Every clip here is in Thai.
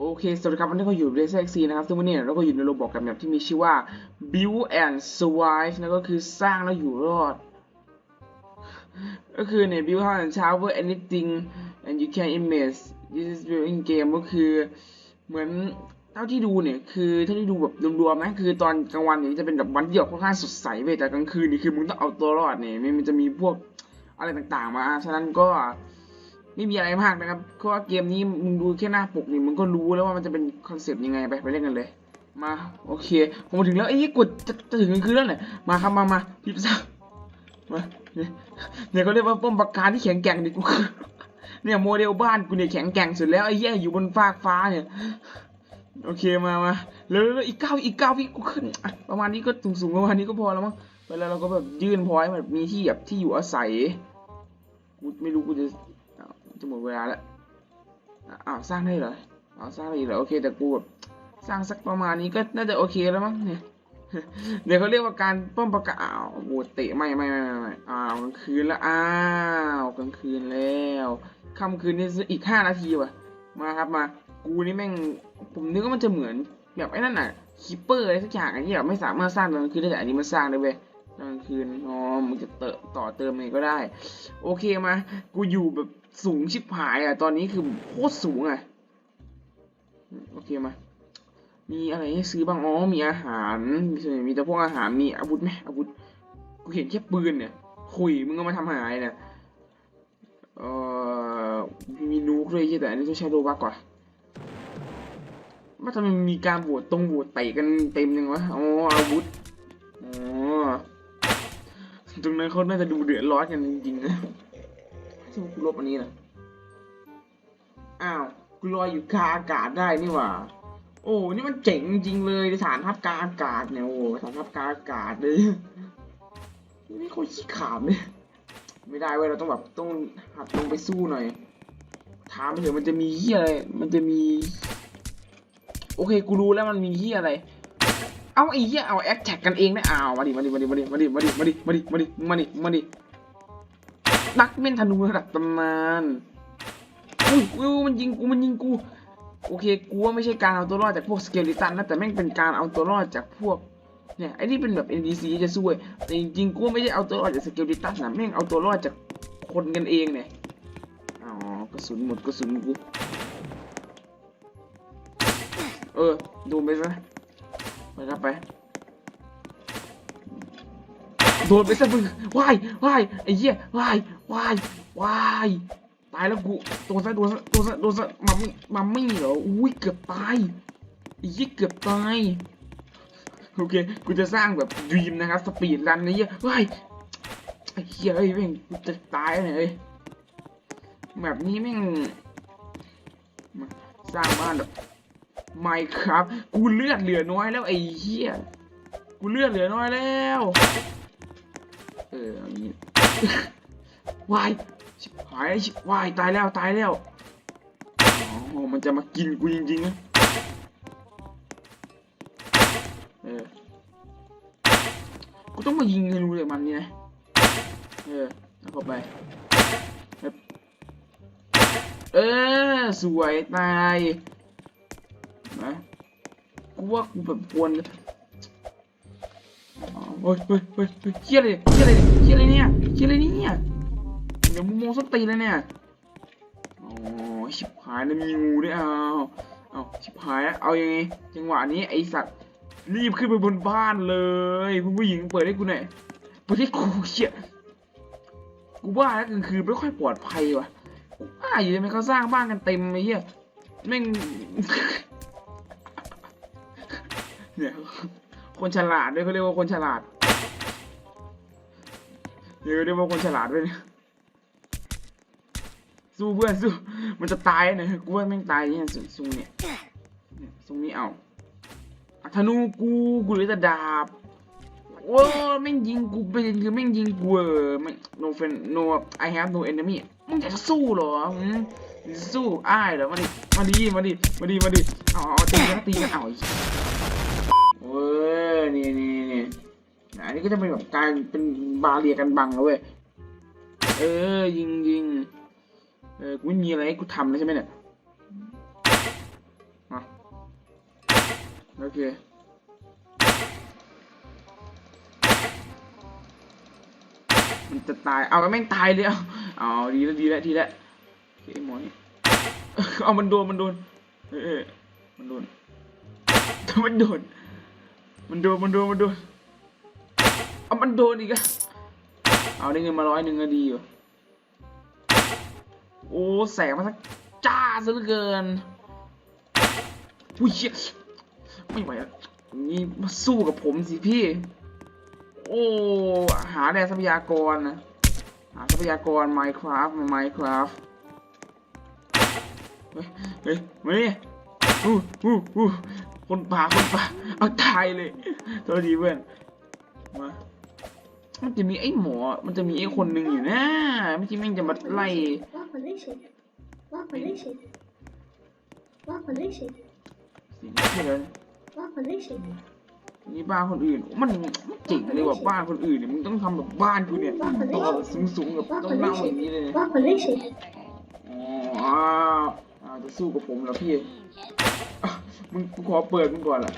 โอเค สวัสดีครับวันนี้ก็อยู่เรซเอ็กซีนะครับ ซึ่งวันนี้เราก็อยู่ในโรบอกกับแบบที่มีชื่อว่า Build and Survive นะก็คือสร้างแล้วอยู่รอด ก็คือเนี่ย build how and shower anything and you can image this is building game ก็คือเหมือนเท่าที่ดูเนี่ยคือเท่าที่ดูแบบรวมๆนะคือตอนกลางวันเนี่ยจะเป็นแบบวันที่แบบค่อนข้างสดใสเว้ยแต่กลางคืนนี่คือมึงต้องเอาตัวรอดเนี่ยมันจะมีพวกอะไรต่างๆมา ฉะนั้นก็ ไม่มีอะไรมากนะครับเพราะว่าเกมนี้มึงดูแค่หน้าปกนี่มึงก็รู้แล้วว่ามันจะเป็นคอนเซปต์ยังไงไปไปเล่นกันเลย มาโอเคผมมาถึงแล้วไอ้ยกดจะจะถึงกลางคืนแล้วเนี่ยมาครับมามาพี่พิซซ่ามาเนี่ยเนี่ยเขาเรียกว่าป้อมปราการที่แข็งแกร่งดิกูเนี่ยโมเดลบ้านกูเนี่ยแข็งแกร่งสุดแล้วไอ้แย่อยู่บนฟากฟ้าเนี่ยโอเคมามาแล้วอีกเก้าอีกเก้าวิกูขึ้นประมาณนี้ก็สูงสูงๆประมาณนี้ก็พอแล้วมั้งเวลาเราก็แบบยื่นพอยแบบมีที่แบบที่อยู่อาศัยกูไม่รู้กูจะ จะหมดเวลาแล้วอ้าวสร้างได้เหรออ้าวสร้างได้เหรอโอเคแต่กูแบบสร้างสักประมาณนี้ก็น่าจะโอเคแล้วมั้งเนี่ยเดี๋ยวเขาเรียกว่าการป้อมประกาศอ้าวโหเตะไม่ไม่ไม่ไม่ไม่อ้าวกลางคืนแล้วอ้าวกลางคืนแล้วค่ำคืนนี่อีกห้านาทีว่ะมาครับมากูนี่แม่งผมนึกว่ามันจะเหมือนแบบไอ้นั่นน่ะคิปเปอร์อะไรสักอย่างอันนี้แบบไม่สามารถสร้างตอนกลางคืนได้แต่อันนี้มันสร้างได้เว้ยตอนกลางคืนอ๋อมึงจะเติต่อเติมเองก็ได้ โอเคมา กูอยู่แบบ สูงชิบหายอะ ตอนนี้คือโคตรสูงอะ โอเคมา มีอะไรให้ซื้อบ้าง อ๋อ มีอาหาร มีส่วนใหญ่มีแต่พวกอาหาร มีอาวุธไหมอาวุธ กูเห็นแค่ปืนเนี่ย คุย มึงก็มาทำหายเนี่ยเอ่อ มีนูกเลยใช่แต่อันนี้ต้องใช้โลบักก่อนว่าทำไมมีการโหวตตรงโหวตเตะกันเต็มยังวะ อ๋อ อาวุธ อ๋อ ตรงนั้นเขาน่าจะดูเดือดร้อนกันจริงๆนะ สมมติกูลบอันนี้นะอ้าวกูลอยอยู่กลางอากาศได้นี่หว่า โอ้ นี่มันเจ๋งจริงเลยฐานทัพกลางอากาศเนี่ยโอ้ฐานทัพกลางอากาศเลยนี่เขาขี้ขามเลยไม่ได้เว้ยเราต้องแบบต้องหัดลงไปสู้หน่อยถามเถอะมันจะมีเฮียอะไร มันจะมี โอเค กูรู้แล้วมันมีเฮียอะไร เอาไอ้เหี้ยเอาแอคแท็กกันเองนะอ้าวมาดิมาดิมาดิมาดิมาดิมาดิมาดิมาดิมาดิมาดิมาดิ นักเม่นธนูระดับตำนานอุ้ยอุ้ยมันยิงกูมันยิงกู โอเคกูว่าไม่ใช่การเอาตัวรอดจากพวกสเกลิตันนะแต่แม่งเป็นการเอาตัวรอดจากพวกเนี่ยไอ้นี่เป็นแบบ NPC จะสู้เว้ยแต่จริงๆกูไม่ได้เอาตัวรอดจากสเกลิตันนะแม่งเอาตัวรอดจากคนกันเองเนี่ยอ๋อกระสุนหมดกระสุนกูเออดูไปซะไปครับไป โดนไปซะมึงวายวายไอ้เหี้ยวายวายวายตายแล้วกูโดนซะโดนซะโดนซะโดนซะมัมมี่มัมมี่เหรออุ้ยเกือบตายไอ้เหี้ยเกือบตายโอเคกูจะสร้างแบบดีมนะครับสปีดรันไอ้เหี้ยวายไอ้เหี้ยเอ้ยแม่งกูจะตายเลยแบบนี้แม่งสร้างบ้านแบบไม่ครับ กูเลือดเหลือน้อยแล้วไอ้เหี้ย กูเลือดเหลือน้อยแล้ว ออเอาย่างนี้วายชิบหายชิบวายตายแล้วตายแล้วโอ๋อมันจะมากินกูจริงๆนะเออกูต้องมายิงให้รู้เลยมันนี่นะเออเอาเข้าไปเออสวยตายนะกูว่ากูแบบกวน อ๋อเฮ้ยเฮ้ยเฮ้ยเฮียอะไรเฮียอะไรเฮียอะไรเนี่ยเฮียอะไรเนี่ยเดี๋ยวมึงมองสตีนแล้วเนี่ยอ๋อชิบหายแล้วมีงูด้วยเอาเอาชิบหายเอายังไงจังหวะนี้ไอสัตว์รีบขึ้นไปบนบ้านเลยคุณผู้หญิงเปิดให้กูหน่อยเปิดให้กูเฮียกูว่าแล้วกลางคืนไม่ค่อยปลอดภัยว่ะกูว่าอยู่ทำไมเขาสร้างบ้านกันเต็มไอ้เหี้ยแม่งเนี่ย คนฉลาดด้วยเขาเรียกว่าคนฉลาดเดี๋ยวเรียกว่าคนฉลาดด้วยเนี่ยสู้เพื่อนสู้ มันจะตายนะกูว่าแม่งตายเนี่ยสูสูเนี่ยเนี่ยทรงนี้เอาอะธนูกูกูเลยแต่ดาบโอ้แม่งยิงกูเป็นคือแม่งยิงกูเออไม่ง no friend no I have no enemy มึงจะสู้เหรอหืมสู้อ้ายเหรอมาดิมาดิมาดิมาดิมาดิเอาเอาตีกันตีกันเอาอีกเว้ยนี่นี่นี่ อันนี้ก็จะเป็นแบบการเป็นบาเรียกันบังแล้วเว้ย เออ ยิงยิงเออ กูไม่มีอะไรให้กูทำแล้วใช่ไหมเนี่ยมาโอเคมันจะตาย เอาแม่งตายเลยเอาเอาดีแล้วดีแล้วดีแล้วโอเคหมอนี่เอามันโดน มันโดนเออเออมันโดน มันโดน มันโดน มันโดน มันโดน เอามันโดนอีกอะเอาได้เงินมาร้อยหนึ่งก็ดีอยู่โอ้แสงมันสักจ้าซะเหลือเกินอุ้ยไม่ไหวแล้วนี่มาสู้กับผมสิพี่ โอ้หาแร่ทรัพยากรนะหาทรัพยากร Minecraft มา Minecraft เฮ้ยเฮ้ยมานี่อู้อู้อู้คนป่าคนป่าเอาตายเลยตัวดีเพื่อนมา มันจะมีไอ้หมอ มันจะมีไอ้คนหนึ่งอยู่นะไม่ใช่แม่งจะมาไล่ว่าคนได้ฉีดว่าคนได้ฉีดว่าคนได้ฉีดสิ่งที่เลยว่าคนได้ฉีดนี่บ้านคนอื่น มันมันเจ๋งเลยว่ะบ้านคนอื่นเนี่ยมึงต้องทำแบบบ้านกูเนี่ยต่อแบบสูงๆแบบต้องเน่าอย่างนี้เลยเนี่ยว่าคนได้ฉีดอ๋ออ้าวอ้าวจะสู้กับผมเหรอพี่อะ มึงกูขอเปิดมึงก่อนล่ะ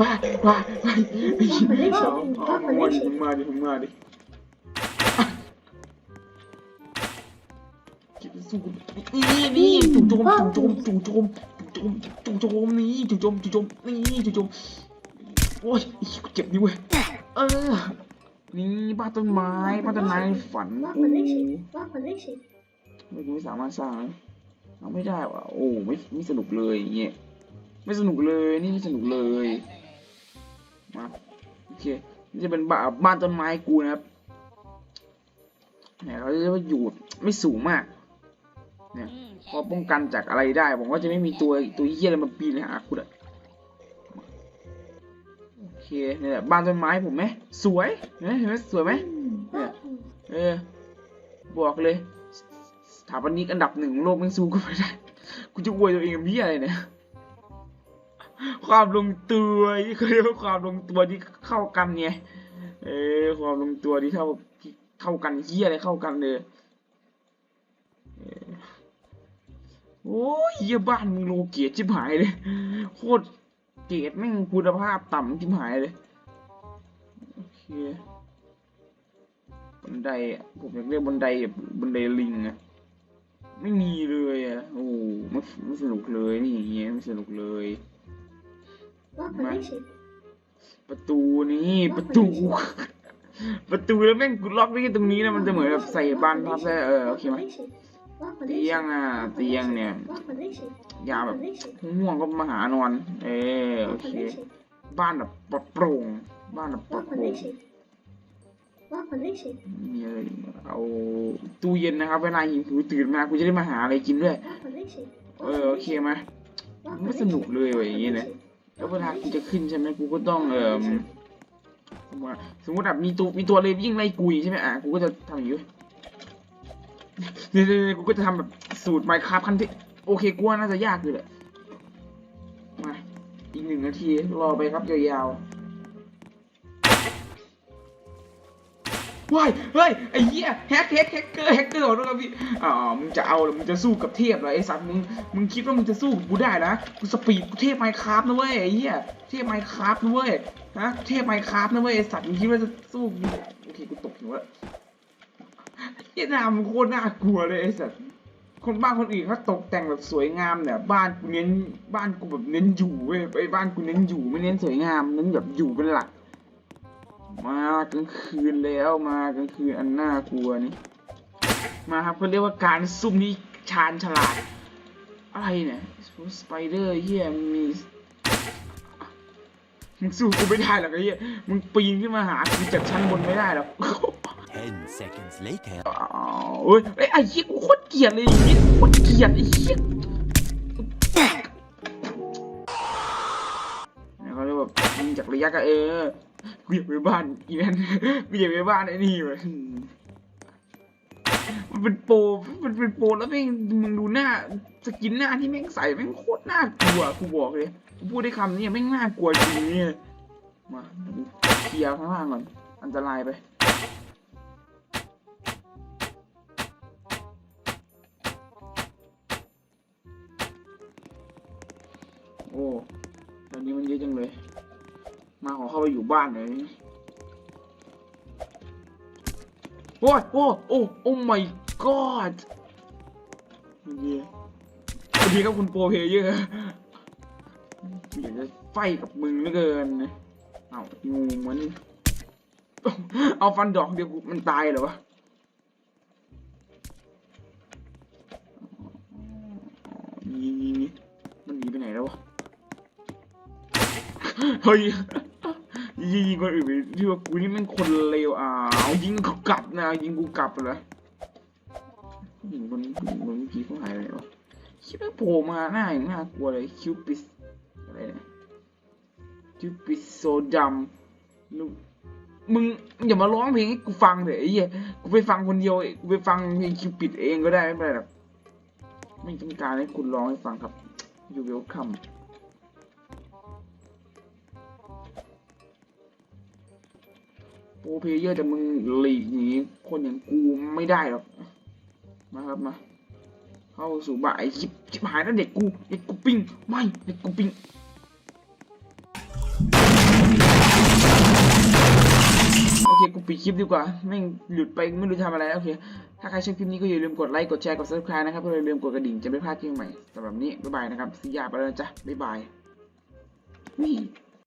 ว้าว้าว้าไอ้เหี้ยเอาเอามึงมาดิมึงมาดิมึงมาดิสูนี่นี่จู่โจมจู่โจมจู่โจมจู่โจมจู่โจมนี่จู่โจมจู่โจมนี่จู่โจมโอ้ยเจ็บนิ้วเว้ยเออนี่บ้าต้นไม้บ้าต้นไม้ฝันกูไม่กูไม่สามารถสร้างเอาไม่ได้ว่ะโอ้ไม่ไม่สนุกเลยเงี้ย ไม่สนุกเลยนี่ไม่สนุกเลยมาโอเคนี่จะเป็นบ้านบ้านต้นไม้กูนะครับเนี่ยเขาจะเรียกว่าอยู่ไม่สูงมากเนี่ยพอป้องกันจากอะไรได้ผมว่าจะไม่มีตัวตัวเหี้ยอะไรมาปีนหาคุณอะโอเคเนี่ยบ้านต้นไม้ผมไหมสวยเห็นไหมเห็นไหมสวยไหมเนี่ยเออบอกเลยสถาปนิกอันดับหนึ่งของโลกไม่สู้กูไม่ได้กูจะอวยตัวเองกับพี่อะไรเนี่ย ความลงตัวที่เขาเรียกว่าความลงตัวที่เข้ากันไงเออความลงตัวที่เท่าที่เข้ากันเฮียอะไรเข้ากันเลยเออโอ้ยเฮียบ้านมึงโลเกียชิบหายเลยโคตรเกรดแม่งคุณภาพต่ำชิบหายเลยโอเคบันไดอะผมอยากเรียกบันไดแบบบันไดลิงอะไม่มีเลยอะโอ้ไม่ไม่สนุกเลยนี่อย่างเงี้ยไม่สนุกเลย ว่าคนได้ฉีดประตูนี่ประตู ประตูแล้วแม่งกูล็อกไว้แค่ตรงนี้นะมันจะเหมือนแบบใส่บานพับได้เออโอเคไหมว่าคนได้เตีฉียดงอะเตียงเนี่ยว่าคนได้ฉีดยาว่าแบคบนได้ฉีดง่วงก็มาหานอน เออโอว่าคเคนได้ฉีดบ้านแบบปลอดโปร่งบ้านแบบปลอว่าดคโปนร่ได้งฉีดว่าคนได้ฉีดมีอะไรอีกเอาตู้เย็นนะครับเวลาหิวตื่นมากูจะได้มาหาอะไรกินด้วยว่าคนได้ฉีดเออโอเคไหมไม่สนุกเลยว่ะอย่างงี้เนี่ย แล้วเวลากูจะขึ้นใช่ไหมกูก็ต้องเอ่อสมมติว่าสมมติแบบมีตัวมีตัวเลยวิ่งไล่กุยใช่ไหมอะกูก็จะทำอย่างนี้เว้ยเนี่ยเนี่ยเนี่ยกูก็จะทำแบบสูตรไมค์คราฟขั้นที่โอเคกูว่าน่าจะยากอยู่แหละมาอีกหนึ่งนาทีรอไปครับยาวๆ ว้ายเฮ้ยไอ้เหี้ยแฮกแฮกแฮกเกอร์แฮกเกอร์ขอโทษครับพี่อ๋อมึงจะเอาหรือมึงจะสู้กับเทพเหรอไอ้สัตว์มึงมึงคิดว่ามึงจะสู้กูได้นะกูสปีดกูเทพไมค์คราฟนะเว้ยไอ้เหี้ยเทพไมค์คราฟนะเว้ยฮะเทพไมค์คราฟนะเว้ยไอ้สัตว์มึงคิดว่าจะสู้กูโอเคกูตกหัวแล้วเหี้ยหน้ามึงโคตรน่ากลัวเลยไอ้สัตว์คนบ้านคนอื่นเขาตกแต่งแบบสวยงามเนี่ยบ้านกูเน้นบ้านกูแบบเน้นอยู่เว้ยไอ้บ้านกูเน้นอยู่ไม่เน้นสวยงามเน้นแบบอยู่เป็นหลัก มากลางคืนแล้วมากลางคืนอันน่ากลัวนี่มาครับเขาเรียกว่าการซุ่มที่ชาญฉลาด อะไรเนี่ยสไปเดอร์เฮียมีมึงสู้กูไม่ได้หรอกไอ้เฮียมึงปีนขึ้นมาหากูจากชั้นบนไม่ได้หรอก Ten seconds later. อ้าวเอ้ยเอ้ยไอ้เฮียกูโคตรเกลียดเลยไอ้เฮียโคตรเกลียดไอ้เฮียเนี่ยเขาเรียกว่ายิงจากระยะก็เออ กูอยากไปบ้านอีนั่นกูอยากไปบ้านไอ้นี่เว้ยมันเป็นโปรมันเป็นโปรแล้วแม่งมึงดูหน้า สกินหน้าที่แม่งใส่แม่งโคตรน่ากลัวกูบอกเลยกูพูดได้คำนี้แม่งน่ากลัวจริงเนี่ยมาเดี๋ยวกูเคลียร์ข้างล่างก่อนอันตรายไปโอ้ตอนนี้มันเยอะจังเลย มาขอเข้าไปอยู่บ้านหน่อยโอ้ยโอ้โอ้โอ้ my god โอเคสวัสดีครับคุณโปรเพเยอร์อยากจะไฟกับมึงเหลือเกินนะเอางูมัน เอาฟันดอกเดียวมันตายเหรอวะยิงยิงยิงมันหนีไปไหนแล้ววะ เฮ้ย ยิงยิงคนอื่นไปที่ว่ากูนี่แมันคนเลวอ่าวยิงกูกลับนะยิงกูกลับเลยยิงคนยิงคนเมื่อกี้เขาหายไปไหนวะคิดว่าโผล่มาหน้าอย่างน่ากลัวเลยคิวปิสอะไรเนี่ยคิวปิสโซดำลูกมึงอย่ามาร้องเพลงให้กูฟังเถอะไอ้เหี้ยกูไปฟังคนเดียวกูไปฟังเพลงคิวปิดเองก็ได้ไม่เป็นไรหรอกไม่ต้องการให้คุณร้องให้ฟังครับอยู่เวลคัม โปรเพลเยอร์แต่มึงหลีกหนีคนอย่างกูไม่ได้หรอก มาครับมา เข้าสู่บ่ายชิบชิบหายแล้วเด็กกูเด็กกูปิ้งไม่เด็กกูปิ้งโอเคกูปิดคลิปดีกว่าแม่หลุดไปไม่รู้ทำอะไรโอเค ถ้าใครชอบคลิปนี้ก็อย่าลืมกดไลค์กดแชร์กด subscribe นะครับเพื่ออย่าลืมกดกระดิ่งจะไม่พลาดคลิปใหม่สำหรับนี้บ๊ายบายนะครับสียาไปแล้วนะจ๊ะบ๊ายบายวิ่